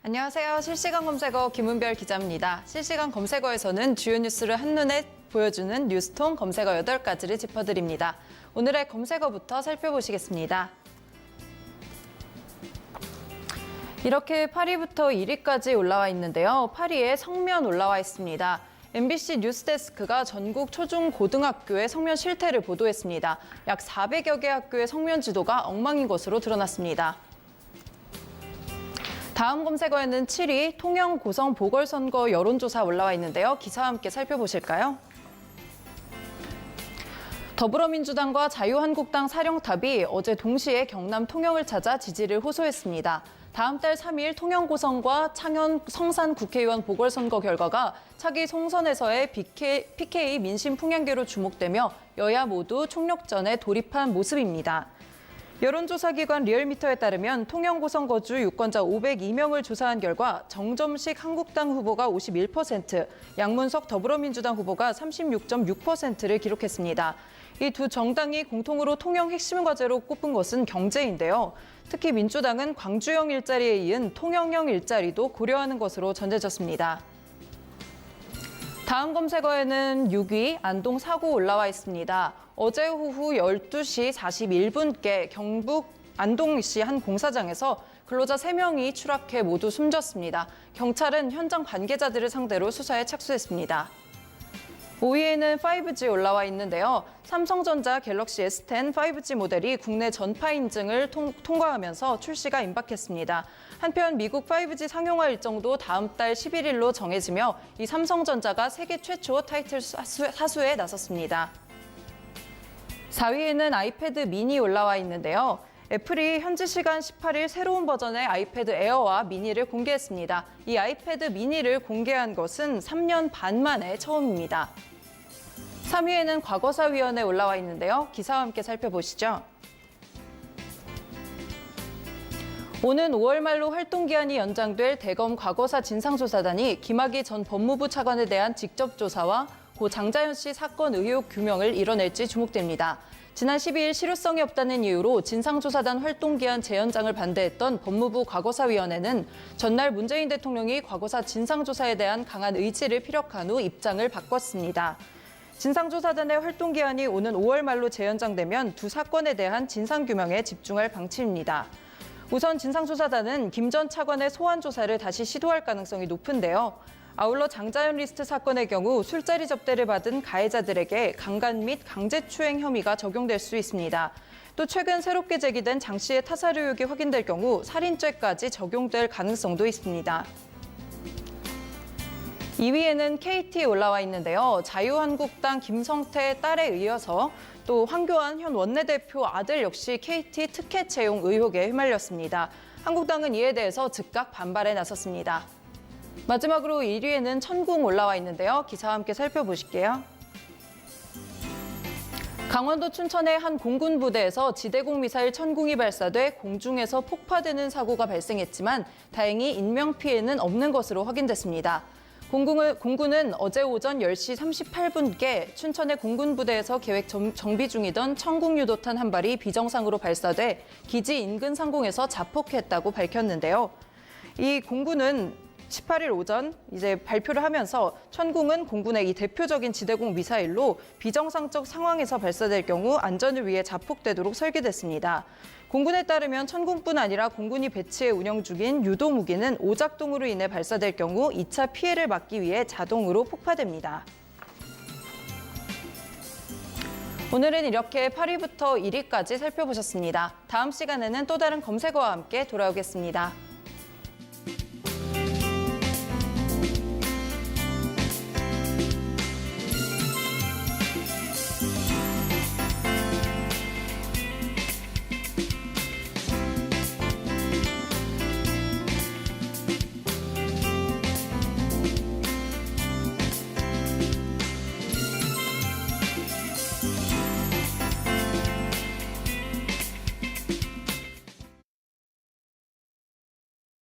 안녕하세요. 실시간 검색어 김은별 기자입니다. 실시간 검색어에서는 주요 뉴스를 한눈에 보여주는 뉴스통 검색어 8가지를 짚어드립니다. 오늘의 검색어부터 살펴보시겠습니다. 이렇게 8위부터 1위까지 올라와 있는데요. 8위에 성면 올라와 있습니다. MBC 뉴스데스크가 전국 초중 고등학교의 성면 실태를 보도했습니다. 약 400여 개 학교의 성면 지도가 엉망인 것으로 드러났습니다. 다음 검색어에는 7위 통영 고성 보궐선거 여론조사 올라와 있는데요. 기사와 함께 살펴보실까요? 더불어민주당과 자유한국당 사령탑이 어제 동시에 경남 통영을 찾아 지지를 호소했습니다. 다음 달 3일 통영 고성과 창현 성산 국회의원 보궐선거 결과가 차기 총선에서의 PK, PK 민심 풍향계로 주목되며 여야 모두 총력전에 돌입한 모습입니다. 여론조사 기관 리얼미터에 따르면 통영 고성 거주 유권자 502명을 조사한 결과 정점식 한국당 후보가 51%, 양문석 더불어민주당 후보가 36.6%를 기록했습니다. 이 두 정당이 공통으로 통영 핵심 과제로 꼽은 것은 경제인데요. 특히 민주당은 광주형 일자리에 이은 통영형 일자리도 고려하는 것으로 전해졌습니다. 다음 검색어에는 6위 안동 사고 올라와 있습니다. 어제 오후 12시 41분께 경북 안동시 한 공사장에서 근로자 3명이 추락해 모두 숨졌습니다. 경찰은 현장 관계자들을 상대로 수사에 착수했습니다. 5위에는 5G 올라와 있는데요. 삼성전자 갤럭시 S10 5G 모델이 국내 전파 인증을 통, 통과하면서 출시가 임박했습니다. 한편 미국 5G 상용화 일정도 다음 달 11일로 정해지며 이 삼성전자가 세계 최초 타이틀 사수, 사수에 나섰습니다. 4위에는 아이패드 미니 올라와 있는데요. 애플이 현지 시간 18일 새로운 버전의 아이패드 에어와 미니를 공개했습니다. 이 아이패드 미니를 공개한 것은 3년 반 만에 처음입니다. 3위에는 과거사위원회 올라와 있는데요. 기사와 함께 살펴보시죠. 오는 5월 말로 활동 기한이 연장될 대검 과거사 진상조사단이 김학의 전 법무부 차관에 대한 직접 조사와 고 장자연 씨 사건 의혹 규명을 이뤄낼지 주목됩니다. 지난 12일 실효성이 없다는 이유로 진상조사단 활동기한 재연장을 반대했던 법무부 과거사위원회는 전날 문재인 대통령이 과거사 진상조사에 대한 강한 의지를 피력한 후 입장을 바꿨습니다. 진상조사단의 활동기한이 오는 5월 말로 재연장되면 두 사건에 대한 진상규명에 집중할 방침입니다. 우선 진상조사단은 김 전 차관의 소환 조사를 다시 시도할 가능성이 높은데요. 아울러 장자연 리스트 사건의 경우 술자리 접대를 받은 가해자들에게 강간 및 강제추행 혐의가 적용될 수 있습니다. 또 최근 새롭게 제기된 장 씨의 타살 의혹이 확인될 경우 살인죄까지 적용될 가능성도 있습니다. 2위에는 KT 올라와 있는데요. 자유한국당 김성태 딸에 이어서 또 황교안 현 원내대표 아들 역시 KT 특혜 채용 의혹에 휘말렸습니다. 한국당은 이에 대해서 즉각 반발에 나섰습니다. 마지막으로 1위에는 천궁 올라와 있는데요. 기사와 함께 살펴보실게요. 강원도 춘천의 한 공군 부대에서 지대공 미사일 천궁이 발사돼 공중에서 폭파되는 사고가 발생했지만 다행히 인명 피해는 없는 것으로 확인됐습니다. 공군은, 공군은 어제 오전 10시 38분께 춘천의 공군 부대에서 계획 정, 정비 중이던 천궁 유도탄 한 발이 비정상으로 발사돼 기지 인근 상공에서 자폭했다고 밝혔는데요. 이 공군은 18일 오전 이제 발표를 하면서 천궁은 공군의 이 대표적인 지대공 미사일로 비정상적 상황에서 발사될 경우 안전을 위해 자폭되도록 설계됐습니다. 공군에 따르면 천궁뿐 아니라 공군이 배치해 운영 중인 유도 무기는 오작동으로 인해 발사될 경우 2차 피해를 막기 위해 자동으로 폭파됩니다. 오늘은 이렇게 8위부터 1위까지 살펴보셨습니다. 다음 시간에는 또 다른 검색어와 함께 돌아오겠습니다.